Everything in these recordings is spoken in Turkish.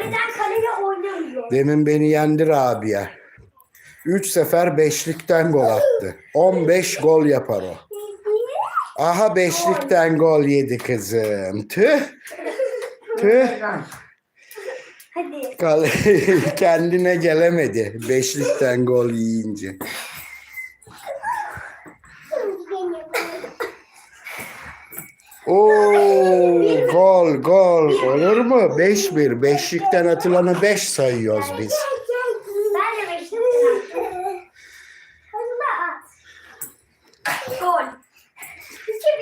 Kaleden kaleye oynamıyor. Demin beni yendi Rabia. 3 sefer beşlikten gol attı. 15 gol yapar o. Aha beşlikten gol yedi kızım. Tüh. Tüh. Hadi. Kale- Kendine gelemedi. Beşlikten gol yiyince. Oo, gol gol olur mu? 5-1. Beşlikten atılanı 5 sayıyoruz biz. Ben de. Gol.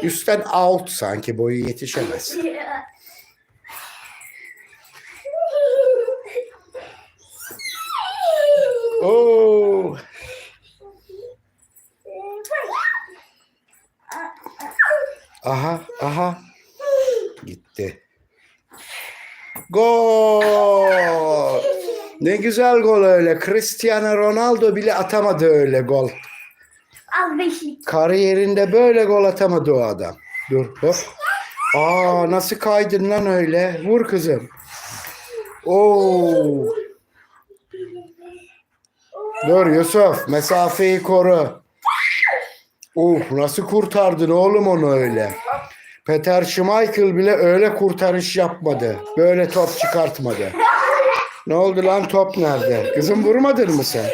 Üstten out sanki boyu yetişemez. Oo. Aha aha gitti. Gol. Ne güzel gol öyle. Cristiano Ronaldo bile atamadı öyle gol. Al beşlik. Kariyerinde böyle gol atamadı o adam. Dur hop. Aa nasıl kaydın lan öyle? Vur kızım. Oo. Dur Yusuf mesafeyi koru. Uf nasıl kurtardın oğlum onu öyle. Peter Schmeichel bile öyle kurtarış yapmadı. Böyle top çıkartmadı. Ne oldu lan top nerede? Kızım vurmadın mı sen?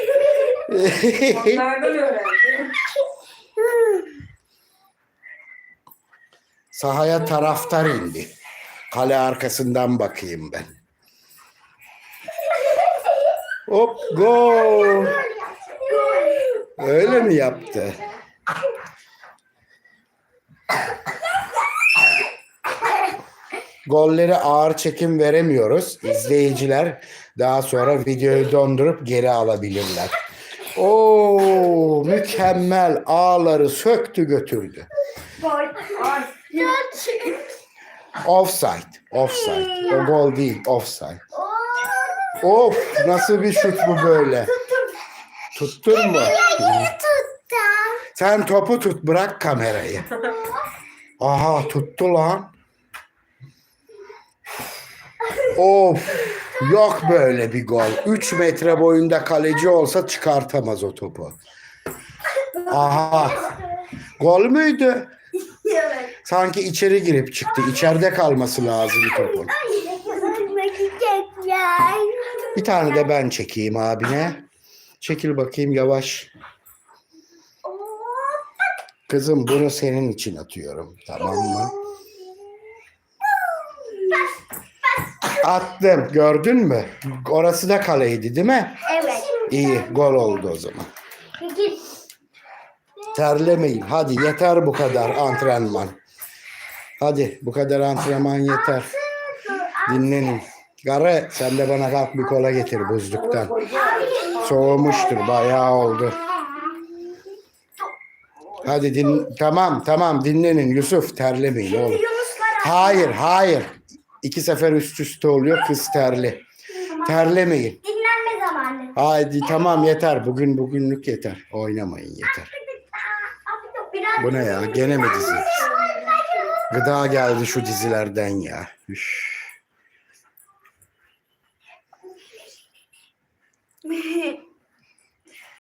Sahaya taraftar indi. Kale arkasından bakayım ben. Hop gol. Öyle mi yaptı? Golleri ağır çekim veremiyoruz. İzleyiciler daha sonra videoyu dondurup geri alabilirler. Oo mükemmel ağları söktü götürdü. Offside. Offside. O gol değil. Offside. Of nasıl bir şut bu böyle. Tuttun mu? Sen topu tut bırak kamerayı. Aha tuttu lan. Of yok böyle bir gol. 3 metre boyunda kaleci olsa çıkartamaz o topu. Aha gol müydü? Sanki içeri girip çıktı. İçeride kalması lazım topun. Bir tane de ben çekeyim abine. Çekil bakayım yavaş. Kızım bunu senin için atıyorum. Tamam mı? Attım. Gördün mü? Orası da kaleydi değil mi? Evet. İyi. Gol oldu o zaman. Terlemeyin. Hadi yeter bu kadar antrenman. Hadi bu kadar antrenman yeter. Dinlenin. Gare sen de bana kalk bir kola getir buzluktan. Soğumuştur bayağı oldu. Hadi din tamam tamam dinlenin Yusuf terlemeyin oğlum. Hayır hayır. İki sefer üst üste oluyor kız terli. Terlemeyin. Dinlenme zamanı. Haydi tamam yeter. Bugün bugünlük yeter. Oynamayın yeter. Bu ne ya? Gene mi dizi? Gıda geldi şu dizilerden ya. Üş.